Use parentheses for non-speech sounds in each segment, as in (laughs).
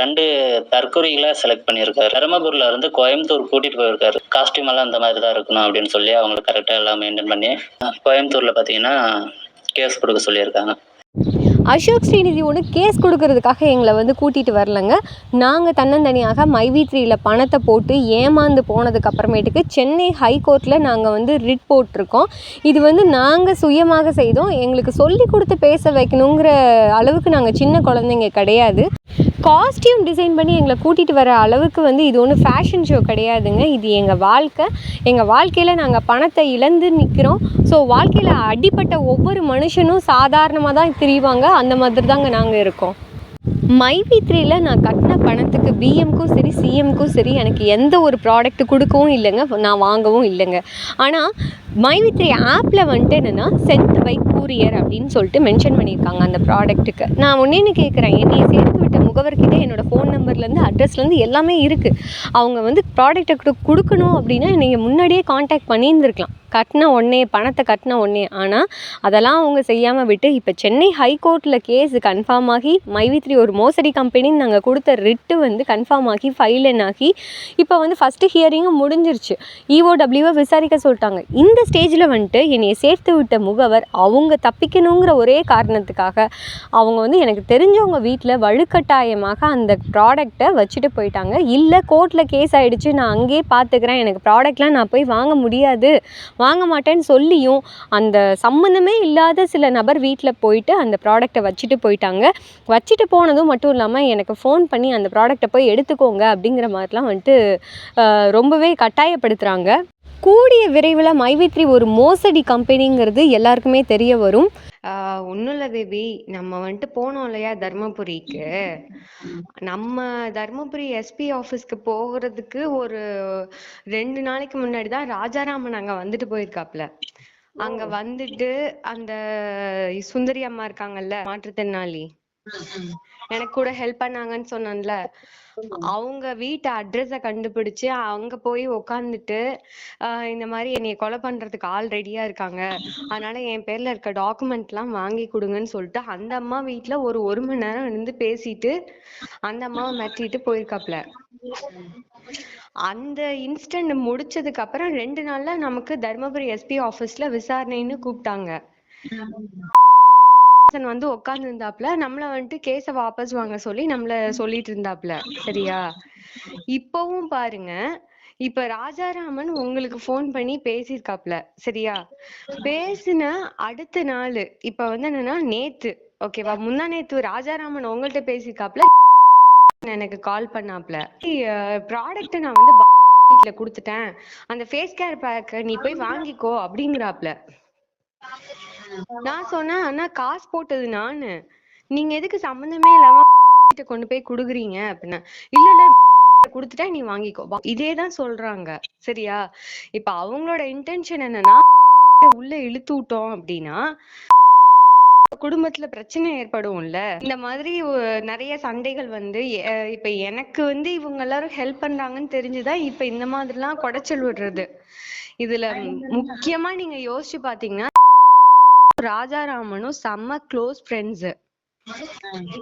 ரெண்டு தற்கொலைகளை செலக்ட் பண்ணியிருக்காரு. தருமபுரியில் இருந்து கோயம்புத்தூர் கூட்டிகிட்டு போயிருக்காரு. காஸ்டியூம் எல்லாம் இந்த மாதிரி தான் இருக்கணும் அப்படின்னு சொல்லி அவங்களுக்கு கரெக்டாக எல்லாம் மெயின்டைன் பண்ணி கோயம்புத்தூரில் பார்த்தீங்கன்னா கேஸ் கொடுக்க சொல்லியிருக்காங்க. அசோக் ஸ்ரீநிதி ஒன்று கேஸ் கொடுக்கறதுக்காக எங்களை வந்து கூட்டிகிட்டு வரலங்க. நாங்கள் தன்னந்தனியாக மைவி த்ரீயில் பணத்தை போட்டு ஏமாந்து போனதுக்கு அப்புறமேட்டுக்கு சென்னை ஹைகோர்ட்டில் நாங்கள் வந்து ரிட் போட்டிருக்கோம். இது வந்து நாங்கள் சுயமாக செய்தோம். எங்களுக்கு சொல்லி கொடுத்து பேச வைக்கணுங்கிற அளவுக்கு நாங்கள் சின்ன குழந்தைங்க கிடையாது. காஸ்டியூம் டிசைன் பண்ணி எங்களை கூட்டிகிட்டு வர அளவுக்கு வந்து இது ஒன்றும் ஃபேஷன் ஷோ கிடையாதுங்க. இது எங்கள் வாழ்க்கை. எங்கள் வாழ்க்கையில் நாங்கள் பணத்தை இழந்து நிற்கிறோம் ஸோ வாழ்க்கையில் அடிப்பட்ட ஒவ்வொரு மனுஷனும் சாதாரணமாக தான் தெரிவாங்க. அந்த மாதிரி தாங்க நாங்கள் இருக்கோம். மைவி த்ரீயில் நான் கட்டின பணத்துக்கு பிஎம்க்கும் சரி சிஎம்க்கும் சரி எனக்கு எந்த ஒரு ப்ராடக்ட் கொடுக்கவும் இல்லைங்க. நான் வாங்கவும் இல்லைங்க. ஆனால் மைவி த்ரீ ஆப்பில் வந்துட்டு என்னென்னா சென்ட் பை கூரியர் அப்படின்னு சொல்லிட்டு மென்ஷன் பண்ணியிருக்காங்க அந்த ப்ராடக்ட்டுக்கு நான் ஒன்றேன்னு கேட்குறேன் என்னைய சேர்த்து விட்ட முகவர்கிட்ட என்னோடய ஃபோன் நம்பர்லேருந்து அட்ரஸ்லேருந்து எல்லாமே இருக்குது அவங்க வந்து ப்ராடக்ட்டை கொடுக்கணும் அப்படின்னா நீங்கள் முன்னாடியே காண்டாக்ட் பண்ணியிருந்துருக்கலாம். கட்டின உடனே பணத்தை கட்டின உடனே. ஆனால் அதெல்லாம் அவங்க செய்யாமல் விட்டு இப்போ சென்னை ஹைகோர்ட்டில் கேஸ் கன்ஃபார்ம் ஆகி மைவி த்ரீ ஒரு மோசடி கம்பெனின்னு நாங்கள் கொடுத்த ரிட்டு வந்து கன்ஃபார்ம் ஆகி ஃபைல் ஆகி இப்போ வந்து ஃபஸ்ட்டு ஹியரிங்கும் முடிஞ்சிருச்சு. இஓடபிள்யூவை விசாரிக்க சொல்லிட்டாங்க. இந்த ஸ்டேஜில் வந்துட்டு என்னை சேர்த்து விட்ட முகவர் அவங்க தப்பிக்கணுங்கிற ஒரே காரணத்துக்காக அவங்க வந்து எனக்கு தெரிஞ்சவங்க வீட்டில் வலுக்கட்டாயமாக அந்த ப்ராடக்ட்டை வச்சுட்டு போயிட்டாங்க. இல்லை கோர்ட்டில் கேஸ் ஆகிடுச்சு நான் அங்கேயே பார்த்துக்கிறேன் எனக்கு ப்ராடக்ட்லாம் நான் போய் வாங்க முடியாது. வாங்க மாட்டேன்னு சொல்லியும் அந்த சம்மந்தமே இல்லாத சில நபர் வீட்டில் போயிட்டு அந்த ப்ராடக்ட்டை வச்சுட்டு போயிட்டாங்க. வச்சுட்டு போனதும் மட்டும் இல்லாமல் எனக்கு ஃபோன் பண்ணி அந்த ப்ராடக்ட்டை போய் எடுத்துக்கோங்க அப்படிங்கிற மாதிரிலாம் வந்துட்டு ரொம்பவே கட்டாயப்படுத்துகிறாங்க கூடிய விரைவில் மைவித்ரி ஒரு மோசடி கம்பெனிங்கிறது எல்லாருக்குமே தெரிய வரும். ஒன்றும் இல்லை பேபி. நம்ம வந்துட்டு போனோம் இல்லையா தர்மபுரிக்கு? நம்ம தர்மபுரி எஸ்பி ஆஃபீஸ்க்கு போகிறதுக்கு ஒரு ரெண்டு நாளைக்கு முன்னாடி தான் ராஜாராமன் அங்கே வந்துட்டு போயிருக்காப்ல. அங்க வந்துட்டு அந்த சுந்தரி அம்மா இருக்காங்கல்ல மாற்றுத்திறனாளி. எனக்கு கூட ஹெல்ப் பண்ணாங்கன்னு சொன்னேன்ல. அவங்க வீட்டு அட்ரஸ கண்டுபிடிச்சு அங்க போய் உக்காந்துட்டு இந்த மாதிரி என்னைய கொலை பண்றதுக்கு ஆள் ரெடியா இருக்காங்க. அதனால என் பேர்ல இருக்க டாக்குமெண்ட் எல்லாம் வாங்கி கொடுங்கன்னு சொல்லிட்டு அந்த அம்மா வீட்ல ஒரு ஒரு மணி நேரம் இருந்து பேசிட்டு அந்த அம்மாவை மிரட்டிட்டு போயிருக்காப்ல. அந்த இன்ஸ்டன்ட் முடிச்சதுக்கு அப்புறம் ரெண்டு நாள்ல நமக்கு தர்மபுரி எஸ்பி ஆபீஸ்ல விசாரணைன்னு கூப்பிட்டாங்க. வந்து உட்கார்ந்து இருந்தாப்ல நம்மள வந்துட்டு கேஸ வாபஸ் வாங்க சொல்லி நம்மள சொல்லிட்டு இருந்தாப்ல சரியா? இப்பவும் பாருங்க இப்ப ராஜாராமன் உங்களுக்கு போன் பண்ணி பேசியிருக்காப்ல சரியா? பேசின அடுத்த நாள் இப்ப வந்து என்னன்னா நேத்து ஓகேவா முந்தா நேத்து ராஜாராமன் உங்கள்ட்ட பேசியிருக்காப்ல எனக்கு கால் பண்ணாப்ல. ப்ராடக்ட் நான் வந்து வீட்ல கொடுத்துட்டேன். அந்த ஃபேஸ் கேர் பேக் நீ போய் வாங்கிக்கோ அப்படிங்கிறாப்ல. நான் சொன்னேன் அண்ணா காசு போட்டது நானு. நீங்க எதுக்கு சம்மந்தமே இல்லாம கொண்டு போய் குடுக்குறீங்க அப்படின்னா. இல்ல இல்ல (laughs) குடுத்துட்டா நீ வாங்கிக்கோ. இதேதான் சொல்றாங்க. சரியா? இப்ப அவங்களோட இன்டென்ஷன் என்னன்னா (laughs) உள்ள இழுத்து விட்டோம் அப்படின்னா (laughs) குடும்பத்துல பிரச்சனை ஏற்படும்ல. இந்த மாதிரி நிறைய சண்டைகள் வந்து இப்ப எனக்கு வந்து இவங்க எல்லாரும் ஹெல்ப் பண்றாங்கன்னு தெரிஞ்சுதான் இப்ப இந்த மாதிரிலாம் குடைச்சல் விடுறது. இதுல முக்கியமா நீங்க யோசிச்சு பாத்தீங்கன்னா ராஜாராமனும் செம்ம க்ளோஸ் ஃப்ரெண்ட்ஸ்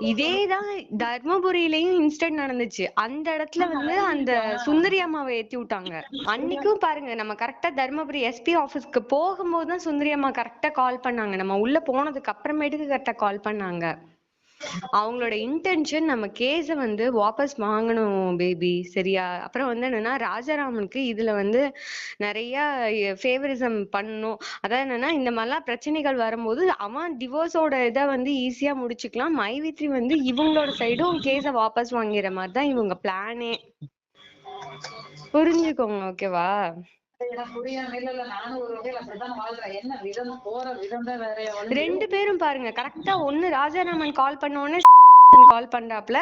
இதேதான் தர்மபுரியிலயும் இன்சிடென்ட் நடந்துச்சு. அந்த இடத்துல வந்து அந்த சுந்தரி அம்மாவை ஏத்தி விட்டாங்க. அன்னைக்கும் பாருங்க நம்ம கரெக்டா தர்மபுரி எஸ்பி ஆபீஸ்க்கு போகும்போது தான் சுந்தரி அம்மா கரெக்டா கால் பண்ணாங்க. நம்ம உள்ள போனதுக்கு அப்புறமேட்டுக்கு கரெக்டா கால் பண்ணாங்க. அவங்களோட இன்டென்ஷன் நம்ம கேஸ வந்து வாபஸ் வாங்கணும் பேபி சரியா? அப்புறம் வந்து என்னன்னா ராஜாராமனுக்கு இதுல வந்து நிறைய ஃபேவரிசம் பண்ணணும். அதாவது என்னன்னா இந்த மாதிரிலாம் பிரச்சனைகள் வரும்போது அவன் டிவோர்ஸோட இதை வந்து ஈஸியா முடிச்சுக்கலாம். மைவித்ரி வந்து இவங்களோட சைடும் கேஸ வாபஸ் வாங்கிற மாதிரி தான் இவங்க பிளானே புரிஞ்சுக்கோங்க ஓகேவா ரெண்டு பேரும் பாருங்க. கரெக்டா ஒண்ணு ராஜாராமன் கால் பண்ணோடனே கால் (laughs) பண்றாப்ல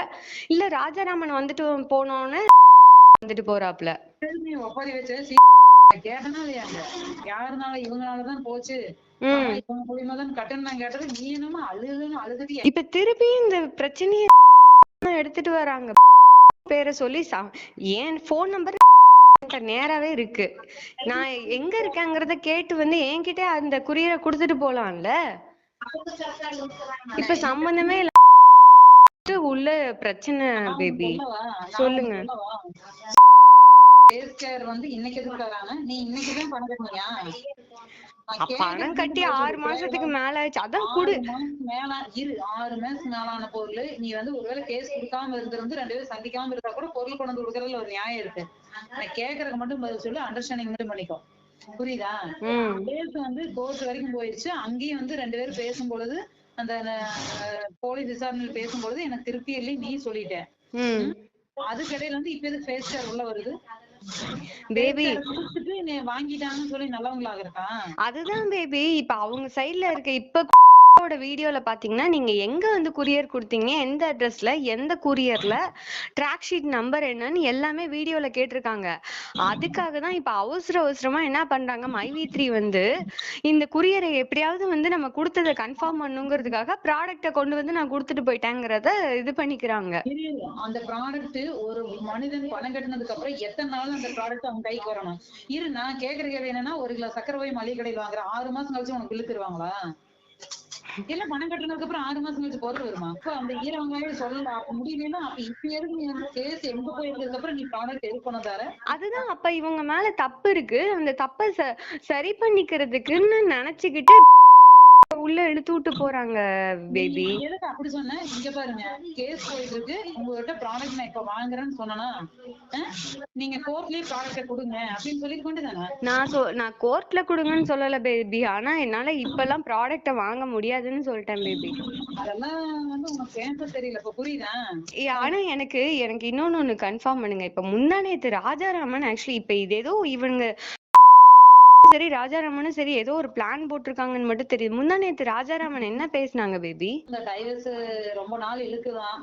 இல்ல ராஜாராமன் வந்துட்டு போனோடனே (laughs) வந்துட்டு போறாப்ல. ஒப்பாரி வச்சு சீ கேட்டனா இல்லையாங்க யாருனால இவங்களாலதான் போச்சு. இப்ப திருப்பி இந்த பிரச்சனைய (laughs) எடுத்துட்டு வராங்க. பேரை சொல்லி ச- என் ஃபோன் நம்பர் நேராவே இருக்கு. நான் எங்க இருக்கேங்கிறத கேட்டு வந்து என்கிட்ட அந்த குரியரை கொடுத்துட்டு போலாம்ல? இப்ப சம்பந்தமே இல்ல. உள்ள பிரச்சனை பேபி. சொல்லுங்க. வந்து இன்னைக்கு நீ இன்னைக்கு தான் பணம் கட்டி ஆறு. மாசத்துக்கு மேல ஆச்சு. அதான் குடு. மேல இரு ஆறு மாசத்துக்கு மேலான பொருள் நீ வந்து ஒருவேளை கேஸ் கொடுக்காம இருந்திருந்து ரெண்டு பேரும் சந்திக்காம இருந்தா கூட பொருள் கொண்டு வந்து கொடுக்கறதுல ஒரு நியாயம் இருக்கு. நான் கேக்குறதுக்கு மட்டும் பதில் சொல்லி அண்டர்ஸ்டாண்டிங் மட்டும் பண்ணிக்கோ. புரியுதா? கேஸ் வந்து கோர்ட் வரைக்கும் போயிடுச்சு. அங்கேயும் வந்து ரெண்டு பேரும் பேசும்பொழுது அந்த போலீஸ் விசாரணையில் பேசும்பொழுது எனக்கு திருப்தி இல்லை நீ சொல்லிட்ட. ம். அதுக்கடையில வந்து இப்ப எதுக்கு ஃபேஸ் உள்ள வருது? பேபி வாங்கிட்டாங்கன்னு சொல்லி நல்லவங்களாக இருக்கா? அதுதான் பேபி இப்ப அவங்க சைடுல இருக்க இப்ப ஓட வீடியோல பாத்தீங்கன்னா நீங்க எங்க வந்து குரியர் கொடுத்தீங்க எந்த அட்ரஸ்ல எந்த குரியர்ல ட்ராக் ஷீட் நம்பர் என்னன்னு எல்லாமே வீடியோல கேட்டிருக்காங்க. அதுக்காக தான் இப்ப அவசர அவசரமா என்ன பண்றாங்க மைவி த்ரீ வந்து இந்த குரியரை எப்படியாவது வந்து நம்ம கொடுத்ததை கன்ஃபார்ம் பண்ணுங்கிறதுக்காக ப்ராடக்ட கொண்டு வந்து நான் கொடுத்துட்டு போயிட்டேங்கிறத இது பண்ணிக்கிறாங்க. அந்த ப்ராடக்ட் ஒரு மனிதன் பணம் கட்டினதுக்கு அப்புறம் எத்தனை நாள் அந்த ப்ராடக்ட் அவன் கைக்கு வரணும்? இரு நான் கேக்குற கேள்வி என்னன்னா ஒரு கிலோ சக்கரை போய் மளிகை கடையில் வாங்குற ஆறு மாசம் கழிச்சு உனக்கு இழுத்துருவாங்களா தருவாங்களா? இல்ல பணம் கட்டுறதுக்கு அப்புறம் ஆறு மாசம் கழிச்சு பொருள் வருமா? அப்ப அந்த ஈர வெங்காயம் சொல்லல அப்ப முடியலன்னா அப்ப இப்ப இருந்து நீ அந்த கேஸ் எங்க போயிருந்ததுக்கு அப்புறம் நீ ப்ராடக்ட் எடுக்கணும் தர? அதுதான். அப்ப இவங்க மேல தப்பு இருக்கு. அந்த தப்ப ச- சரி பண்ணிக்கிறதுக்குன்னு நினைச்சுக்கிட்டு உள்ள இழுத்து விட்டு போறாங்க பேபி எதுக்கு அப்படி சொன்ன? இங்க பாருங்க. கேஸ் போயிட்டு இருக்கு. உங்ககிட்ட ப்ராடக்ட் நான் இப்ப வாங்குறேன்னு சொன்னனா நீங்க கோர்ட்லயே ப்ராடக்ட கொடுங்க அப்படின்னு சொல்லிட்டு கொண்டு தானே? நான் சொ நான் கோர்ட்ல கொடுங்கன்னு சொல்லல பேபி ஆனா என்னால இப்பெல்லாம் ப்ராடக்ட்ட வாங்க முடியாதுன்னு சொல்லிட்டேன் பேபி அதெல்லாம் வந்து உனக்கு பேச தெரியல இப்ப புரியுதா? ஆனா எனக்கு எனக்கு இன்னொன்னு ஒண்ணு கன்ஃபார்ம் பண்ணுங்க. இப்ப முந்தா நேத்து ராஜாராமன் ஆக்சுவலி இப்ப இது ஏதோ இவங்க சரி ராஜாராமனும் சரி ஏதோ ஒரு பிளான் போட்டிருக்காங்கன்னு மட்டும் தெரியுது. முந்தா நேத்து ராஜாராமன் என்ன பேசுனாங்க பேபி இந்த டைவர்ஸ் ரொம்ப நாள் இழுக்குதான்.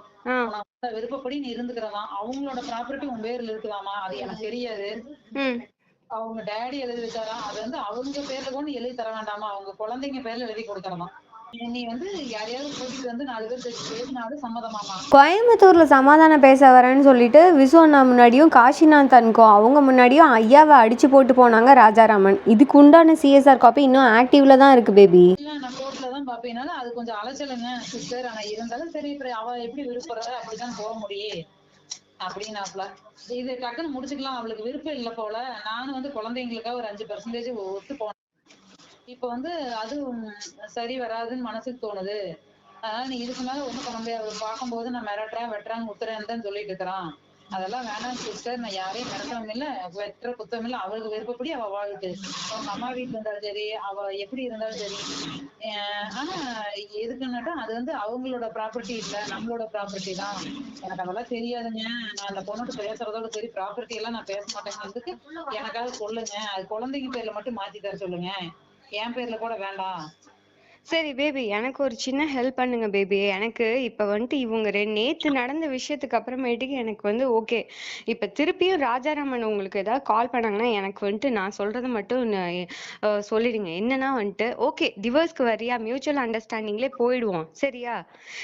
விருப்பப்படி நீ இருந்துக்கிறதாம் அவங்களோட ப்ராப்பர்ட்டி உன் பேர்ல இருக்குதாமா அது எனக்கு தெரியாது. அவங்க டேடி எழுதி வச்சாராம். அது வந்து அவங்க பேர்ல கொண்டு எழுதி தர வேண்டாமா அவங்க குழந்தைங்க பேர்ல எழுதி கொடுக்கறதாம் கோயம்புத்தூரில் சமாதானம் பேச வரேன்னு சொல்லிட்டு விசு அண்ணா முன்னாடியும் காஷிநாத் அன்கோ அவங்க முன்னாடியும் ஐயாவை அடிச்சு போட்டு போனாங்க ராஜாராமன். இதுக்கு உண்டான சிஎஸ்ஆர் காப்பி இன்னும் ஆக்டிவ்ல தான் இருக்கு பேபி தான் பாப்பேனால அது கொஞ்சம் அலைச்சலுங்க சிஸ்டர் ஆனா இருந்தாலும் சரி அவ எப்படி விருப்பப்படுறா அப்படிதான் போக முடியும் அப்படின்னாப்ல. இது டக்குன்னு முடிச்சுக்கலாம். அவளுக்கு விருப்பம் இல்ல போல. நானும் வந்து குழந்தைங்களுக்காக ஒரு அஞ்சு பெர்சன்டேஜ் ஒத்து போனேன். இப்ப வந்து அது சரி வராதுன்னு மனசுக்கு தோணுது. அதனால நீ இதுக்கு மேல ஒண்ணும் பண்ண முடியாது. பார்க்கும்போது நான் மிரட்டுறேன் வெட்டுறேன் குத்துறேன்னு தான் சொல்லிட்டு இருக்கிறான். அதெல்லாம் வேணாம் சிஸ்டர் நான் யாரையும் மிரட்டவும் இல்ல. வெட்டுற குத்தம் இல்ல. அவளுக்கு விருப்பப்படி அவ வாழ்க்கை. அவங்க அம்மா வீட்டுல இருந்தாலும் சரி அவ எப்படி இருந்தாலும் சரி. அஹ் ஆனா எதுக்குன்னாட்டா அது வந்து அவங்களோட ப்ராப்பர்ட்டி இல்ல. நம்மளோட ப்ராப்பர்ட்டி தான். எனக்கு அதெல்லாம் தெரியாதுங்க. நான் அந்த பொண்ணுட்டு பேசுறதோட சரி ப்ராப்பர்ட்டி எல்லாம் நான் பேச மாட்டேங்கிறதுக்கு எனக்காக சொல்லுங்க. அது குழந்தைங்க பேர்ல மட்டும் மாத்தி தர சொல்லுங்க. என் பேர்ல கூட வேண்டாம். சரி பேபி எனக்கு ஒரு சின்ன ஹெல்ப் பண்ணுங்க பேபி எனக்கு இப்ப வந்துட்டு இவங்க ரெ- நேத்து நடந்த விஷயத்துக்கு அப்புறமேட்டுக்கு எனக்கு வந்து ஓகே இப்ப திருப்பியும் ராஜாராமன் உங்களுக்கு ஏதாவது கால் பண்ணாங்கன்னா எனக்கு வந்துட்டு நான் சொல்றதை மட்டும் ந- அஹ் சொல்லிடுங்க. என்னன்னா வந்துட்டு ஓகே டிவோர்ஸ்க்கு வரியா மியூச்சுவல் அண்டர்ஸ்டாண்டிங்லேயே போயிடுவோம். சரியா?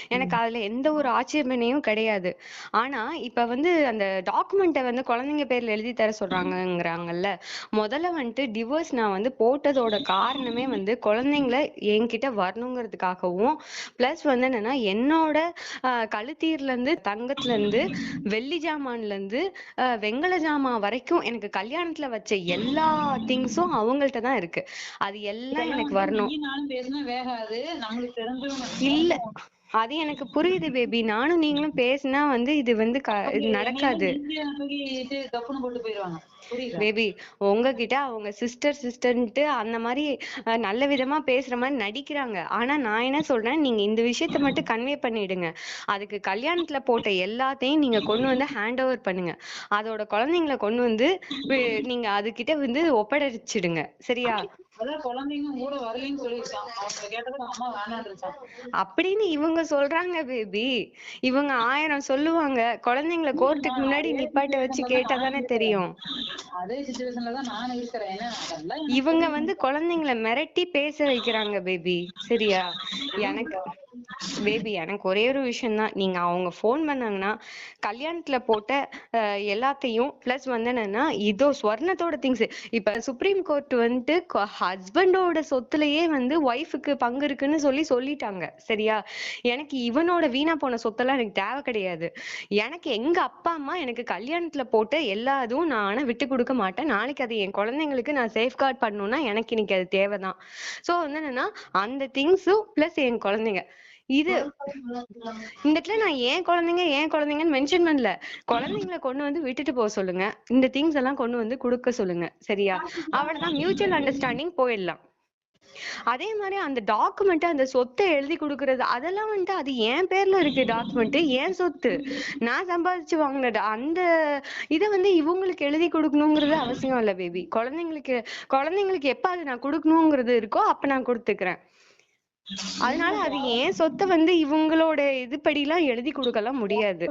எனக்கு அதுல எந்த ஒரு ஆட்சேபனையும் கிடையாது. ஆனா இப்ப வந்து அந்த டாக்குமெண்ட்டை வந்து குழந்தைங்க பேர்ல எழுதி தர சொல்றாங்கங்கிறாங்கல்ல முதல்ல வந்துட்டு டிவோர்ஸ் நான் வந்து போட்டதோட காரணமே வந்து குழந்தைங்கள என்கிட்ட வரணுங்கிறதுக்காகவும் ப்ளஸ் வந்து என்னன்னா என்னோட கழுத்தீர்ல இருந்து தங்கத்துல இருந்து வெள்ளி ஜாமான்ல இருந்து வெங்கல ஜாமான் வரைக்கும் எனக்கு கல்யாணத்துல வச்ச எல்லா திங்ஸும் அவங்கள்ட்ட தான் இருக்கு. அது எல்லாம் எனக்கு வரணும். இல்ல. அது எனக்கு புரியுது பேபி நானும் நீங்களும் பேசினா வந்து இது வந்து இது நடக்காது. பேபி உங்ககிட்ட அவங்க சிஸ்டர் சிஸ்டர்ன்ட்டு அந்த மாதிரி நல்ல விதமா பேசுற மாதிரி நடிக்கிறாங்க. ஆனா நான் என்ன சொல்றேன் நீங்க இந்த விஷயத்த மட்டும் கன்வே பண்ணிடுங்க. அதுக்கு கல்யாணத்துல போட்ட எல்லாத்தையும் நீங்க கொண்டு வந்து ஹேண்ட் ஓவர் பண்ணுங்க. அதோட குழந்தைங்களை கொண்டு வந்து நீங்க அதுகிட்ட வந்து ஒப்படைச்சிடுங்க. சரியா? அதான் குழந்தைங்க கூட வரலைன்னு சொல்லியிருக்கான். அவங்க கேட்டதுக்கு அம்மா வேணான்னுருச்சான் அப்படின்னு இவங்க சொல்றாங்க பேபி. இவங்க ஆயிரம் சொல்லுவாங்க. குழந்தைங்களை கோர்ட்டுக்கு முன்னாடி நிப்பாட்ட வச்சு கேட்டா தானே தெரியும். அதே சுச்சுவேஷன்ல தான் இருக்கிறேன். இவங்க வந்து குழந்தைங்களை மிரட்டி பேச வைக்கிறாங்க பேபி. சரியா? எனக்கு பேபி எனக்கு ஒரே ஒரு விஷயம் தான் நீங்க அவங்க ஃபோன் பண்ணாங்கன்னா கல்யாணத்துல போட்ட அஹ், எல்லாத்தையும் பிளஸ் வந்து என்னன்னா இதோ ஸ்வர்ணத்தோட திங்ஸ் இப்ப சுப்ரீம் கோர்ட் வந்துட்டு ஹஸ்பண்டோட சொத்துலயே வந்து ஒய்ஃபுக்கு பங்கு இருக்குன்னு சொல்லி சொல்லிட்டாங்க. சரியா? எனக்கு இவனோட வீணா போன சொத்தெல்லாம் எனக்கு தேவை கிடையாது. எனக்கு எங்க அப்பா அம்மா எனக்கு கல்யாணத்துல போட்ட எல்லா இதுவும் நான் ஆனா விட்டு கொடுக்க மாட்டேன். நாளைக்கு அது என் குழந்தைங்களுக்கு நான் சேஃப்கார்ட் பண்ணணும்னா எனக்கு இன்னைக்கு அது தேவைதான். சோ வந்து என்னன்னா அந்த திங்ஸும் பிளஸ் என் குழந்தைங்க. இது இந்த இடத்துல நான் ஏன் குழந்தைங்க ஏன் குழந்தைங்கன்னு மென்ஷன் பண்ணல. குழந்தைங்களை கொண்டு வந்து விட்டுட்டு போக சொல்லுங்க. இந்த திங்ஸ் எல்லாம் கொண்டு வந்து கொடுக்க சொல்லுங்க. சரியா? அவ்வளவுதான். மியூச்சுவல் அண்டர்ஸ்டாண்டிங் போயிடலாம். அதே மாதிரி அந்த டாக்குமெண்ட் அந்த சொத்தை எழுதி கொடுக்கறது அதெல்லாம் வந்துட்டு அது என் பேர்ல இருக்கு டாக்குமெண்ட் என் சொத்து. நான் சம்பாதிச்சு வாங்கினது. அந்த இதை வந்து இவங்களுக்கு எழுதி கொடுக்கணுங்கிறது அவசியம் இல்ல பேபி குழந்தைங்களுக்கு குழந்தைங்களுக்கு எப்ப அது நான் கொடுக்கணுங்கிறது இருக்கோ அப்ப நான் கொடுத்துக்கிறேன். அதனால அது ஏன் சொத்தை வந்து இவங்களோட இதுபடிலாம் எழுதி கொடுக்கலாம் முடியாது.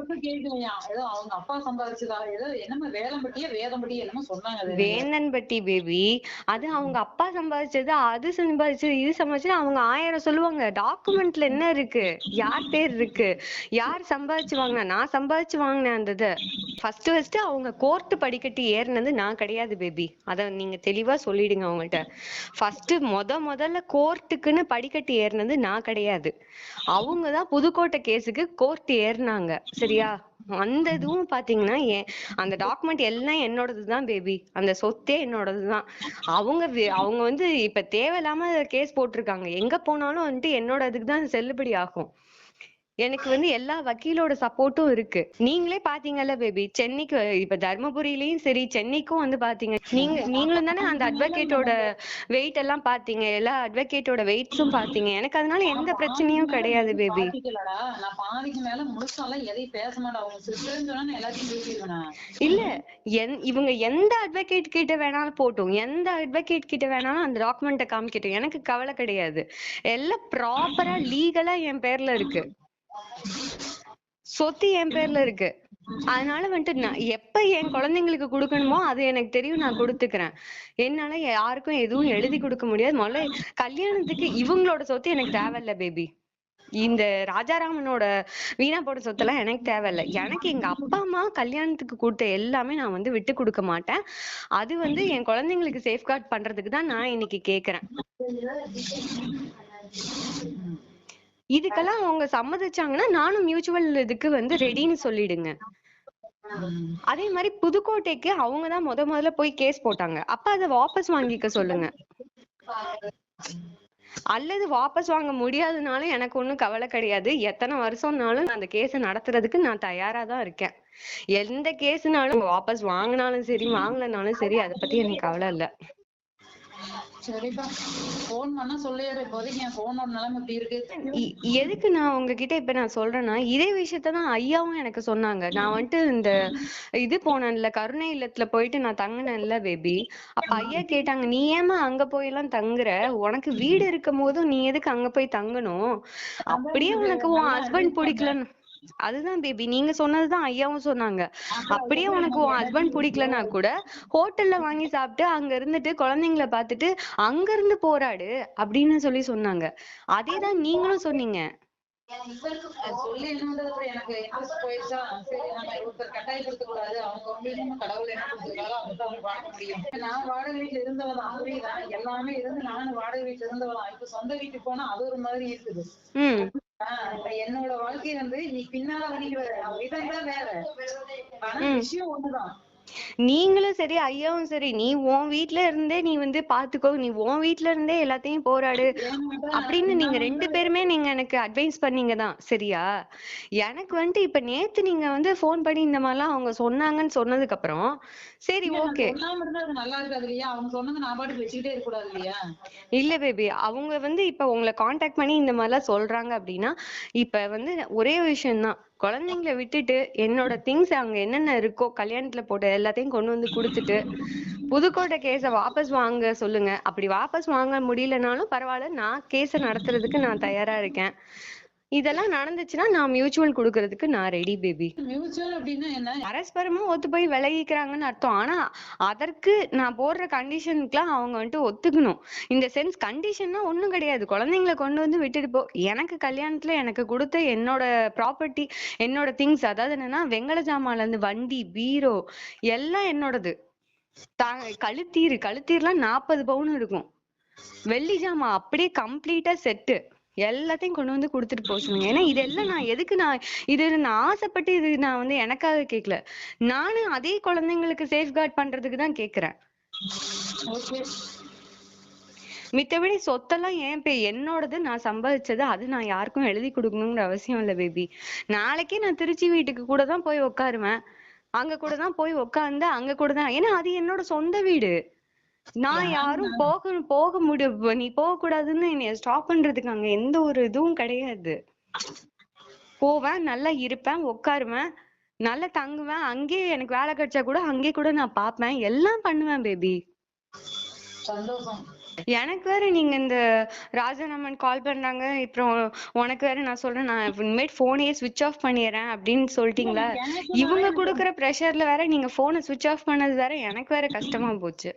வேந்தன்பட்டி பேபி அது அவங்க அப்பா சம்பாதிச்சது அது சம்பாதிச்சது இது சம்பாதிச்சது அவங்க ஆயிரம் சொல்லுவாங்க. டாக்குமெண்ட்ல என்ன இருக்கு? யார் பேர் இருக்கு? யார் சம்பாதிச்சு வாங்கினா? நான் சம்பாதிச்சு வாங்கினேன் அந்த இதை. ஃபர்ஸ்ட் ஃபர்ஸ்ட் அவங்க கோர்ட் படிக்கட்டு ஏறினது நான் கிடையாது பேபி. அத நீங்க தெளிவா சொல்லிடுங்க அவங்கள்ட்ட. ஃபர்ஸ்ட் முத முதல்ல கோர்ட்டுக்குன்னு படிக்கட்டு ஏறினது நான் கிடையாது. அவங்க தான் புதுக்கோட்டை கேஸுக்கு கோர்ட் ஏறினாங்க. சரியா? அந்த இதுவும் பாத்தீங்கன்னா ஏன் அந்த டாக்குமெண்ட் எல்லாம் என்னோடது தான் பேபி அந்த சொத்தே என்னோடது தான் அவங்க அவங்க வந்து இப்ப தேவையில்லாம கேஸ் போட்டிருக்காங்க. எங்க போனாலும் வந்துட்டு என்னோட இதுக்கு தான் செல்லுபடி ஆகும். எனக்கு வந்து எல்லா வக்கீலோட சப்போர்ட்டும் இருக்கு. நீங்களே பாத்தீங்கல்ல பேபி சென்னைக்கு இப்ப தர்மபுரியிலயும் சரி சென்னைக்கும் வந்து பாத்தீங்க. நீங்க நீங்களும் தானே அந்த அட்வொகேட்டோட வெயிட் எல்லாம் பாத்தீங்க. எல்லா அட்வொகேட்டோட வெயிட்ஸும் பாத்தீங்க. எனக்கு அதனால எந்த பிரச்சனையும் கிடையாது பேபி இல்ல இவங்க எந்த அட்வொகேட் கிட்ட வேணாலும் போட்டும். எந்த அட்வொகேட் கிட்ட வேணாலும் அந்த டாக்குமெண்ட்டை காமிக்கட்டும். எனக்கு கவலை கிடையாது. எல்லாம் ப்ராப்பரா லீகலா என் பேர்ல இருக்கு. சொத்து என் பேர்ல இருக்கு. அதனால வந்துட்டு நான் எப்ப என் குழந்தைங்களுக்கு கொடுக்கணுமோ அது எனக்கு தெரியும் நான் கொடுத்துக்கிறேன். என்னால யாருக்கும் எதுவும் எழுதி கொடுக்க முடியாது. முதல்ல கல்யாணத்துக்கு இவங்களோட சொத்து எனக்கு தேவையில்ல பேபி இந்த ராஜாராமனோட வீணா போட சொத்தெல்லாம் எனக்கு தேவையில்ல. எனக்கு எங்க அப்பா அம்மா கல்யாணத்துக்கு கொடுத்த எல்லாமே நான் வந்து விட்டு கொடுக்க மாட்டேன். அது வந்து என் குழந்தைங்களுக்கு சேஃப்கார்ட் பண்றதுக்கு தான் நான் இன்னைக்கு கேக்குறேன். இதுக்கெல்லாம் அவங்க சம்மதிச்சாங்கன்னா நானும் மியூச்சுவல் இதுக்கு வந்து ரெடின்னு சொல்லிடுங்க. அதே மாதிரி புதுக்கோட்டைக்கு அவங்க தான் முத முதல்ல போய் கேஸ் போட்டாங்க. அப்ப அதை வாபஸ் வாங்கிக்க சொல்லுங்க. அல்லது வாபஸ் வாங்க முடியாதுனாலும் எனக்கு ஒண்ணும் கவலை கிடையாது. எத்தனை வருஷம்னாலும் அந்த கேஸை நடத்துறதுக்கு நான் தயாரா தான் இருக்கேன். எந்த கேஸ்னாலும் வாபஸ் வாங்கினாலும் சரி வாங்கலைனாலும் சரி அதை பத்தி எனக்கு கவலை இல்ல. சரிப்பா போன் பண்ணா இப்போதைக்கு என் போனோட நிலைமை இப்படி இருக்கு. இ- எதுக்கு நான் உங்ககிட்ட இப்ப நான் சொல்றேன்னா இதே விஷயத்தான் ஐயாவும் எனக்கு சொன்னாங்க. நான் வந்துட்டு இந்த இது போனேன்ல கருணை இல்லத்துல போயிட்டு நான் தங்கினேன்ல பேபி அப்ப ஐயா கேட்டாங்க நீ ஏமா அங்க போய் எல்லாம் தங்குற? உனக்கு வீடு இருக்கும் போதும் நீ எதுக்கு அங்க போய் தங்கணும்? அப்படியே உனக்கு உன் ஹஸ்பண்ட் பிடிக்கலன்னு அதுதான் பேபி நீங்க சொன்னதுதான் ஐயாவும் சொன்னாங்க. அப்படியே உனக்கு உன் ஹஸ்பண்ட் பிடிக்கலன்னா கூட ஹோட்டல்ல வாங்கி சாப்பிட்டு அங்க இருந்துட்டு குழந்தைங்கள பார்த்துட்டு அங்க இருந்து போராடு அப்படின்னு சொல்லி சொன்னாங்க. அதேதான் நீங்களும் சொன்னீங்க. அது சொல்லி என்னன்றது அப்புறம் எனக்கு இன்ட்ரெஸ்ட் போயிடுச்சா? சரி நம்ம ஒருத்தர் கட்டாயப்படுத்த கூடாது. அவங்க உங்களுக்கு கடவுள் என்ன கொடுத்துருக்காரோ அதுதான் அவங்க வாழ முடியும். நான் வாடகை வீட்டுல இருந்தவதான் புரியுதா? எல்லாமே இருந்து நானும் வாடகை வீட்டுல இருந்தவதான் இப்ப சொந்த வீட்டுக்கு போனா அது ஒரு மாதிரி இருக்குது. என்னோட வாழ்க்கை வந்து நீ பின்னால விதம் தான் வேற. ஆனா விஷயம் ஒண்ணுதான். நீங்களும் சரி ஐயாவும் சரி நீ உன் வீட்ல இருந்தே நீ வந்து பாத்துக்கோ நீ உன் வீட்ல இருந்தே எல்லாத்தையும் போராடு அப்படின்னு நீங்க ரெண்டு பேருமே நீங்க எனக்கு அட்வைஸ் பண்ணீங்க தான் சரியா? எனக்கு வந்துட்டு இப்ப நேத்து நீங்க வந்து ஃபோன் பண்ணி இந்த மாதிரிலாம் அவங்க சொன்னாங்கன்னு சொன்னதுக்கு அப்புறம் சரி ஓகே இல்ல பேபி அவங்க வந்து இப்ப உங்களை காண்டாக்ட் பண்ணி இந்த மாதிரிலாம் சொல்றாங்க அப்படின்னா இப்ப வந்து ஒரே விஷயம்தான். குழந்தைங்கள விட்டுட்டு என்னோட திங்ஸ் அங்க என்னென்ன இருக்கோ கல்யாணத்துல போட்ட எல்லாத்தையும் கொண்டு வந்து கொடுத்துட்டு புதுக்கோட்டை கேஸ வாபஸ் வாங்க சொல்லுங்க. அப்படி வாபஸ் வாங்க முடியலனாலும் பரவாயில்ல. நான் கேஸ நடத்துறதுக்கு நான் தயாரா இருக்கேன். இதெல்லாம் நடந்துச்சுன்னா நான் மியூச்சுவல் கொடுக்கறதுக்கு நான் ரெடி பேபி மியூச்சுவல் அப்படின்னா என்ன? பரஸ்பரமா ஒத்து போய் விலகிக்கிறாங்கன்னு அர்த்தம். ஆனா அதற்கு நான் போடுற கண்டிஷனுக்குலாம் அவங்க வந்துட்டு ஒத்துக்கணும். இந்த சென்ஸ் கண்டிஷன்னா ஒண்ணும் கிடையாது. குழந்தைங்களை கொண்டு வந்து விட்டுட்டு போ. எனக்கு கல்யாணத்துல எனக்கு கொடுத்த என்னோட ப்ராப்பர்ட்டி என்னோட திங்ஸ் அதாவது என்னன்னா வெங்கல ஜாமான்ல இருந்து வண்டி பீரோ எல்லாம் என்னோடது. கழுத்தீரு கழுத்தீர்லாம் நாற்பது பவுன் இருக்கும். வெள்ளி ஜாமான் அப்படியே கம்ப்ளீட்டா செட்டு எல்லாத்தையும் கொண்டு வந்து கொடுத்துட்டு போக சொல்லுங்க. ஏன்னா இதெல்லாம் நான் எதுக்கு நான் இது நான் ஆசைப்பட்டு இது நான் வந்து எனக்காக கேட்கல நானும் அதே குழந்தைங்களுக்கு சேஃப்கார்ட் பண்றதுக்கு தான் கேக்குறேன். மித்தபடி சொத்தெல்லாம் ஏன் பே என்னோடது நான் சம்பாதிச்சது அது நான் யாருக்கும் எழுதி கொடுக்கணுங்கிற அவசியம் இல்லை பேபி நாளைக்கே நான் திருச்சி வீட்டுக்கு கூட தான் போய் உட்காருவேன் அங்க கூட தான் போய் உட்கார்ந்து அங்க கூட தான் ஏன்னா அது என்னோட சொந்த வீடு. நான் யாரும் போக போக முடியும் நீ போக கூடாதுன்னு என்னைய ஸ்டாப் பண்றதுக்கு அங்க எந்த ஒரு இதுவும் கிடையாது. போவேன் நல்லா இருப்பேன் உட்காருவேன் நல்லா தங்குவேன் அங்கேயே எனக்கு வேலை கிடைச்சா கூட அங்கேயே கூட நான் பார்ப்பேன் எல்லாம் பண்ணுவேன் பேபி சந்தோஷம். எனக்கு வேற நீங்க இந்த ராஜனம்மன் கால் பண்றாங்க அப்புறம் உனக்கு வேற நான் சொல்றேன் நான் இனிமேட் போனையே சுவிட்ச் ஆஃப் பண்ணிடுறேன் அப்படின்னு சொல்லிட்டீங்களா? இவங்க குடுக்குற ப்ரெஷர்ல வேற நீங்க போனை சுவிட்ச் ஆஃப் பண்ணது வேற எனக்கு வேற கஷ்டமா போச்சு.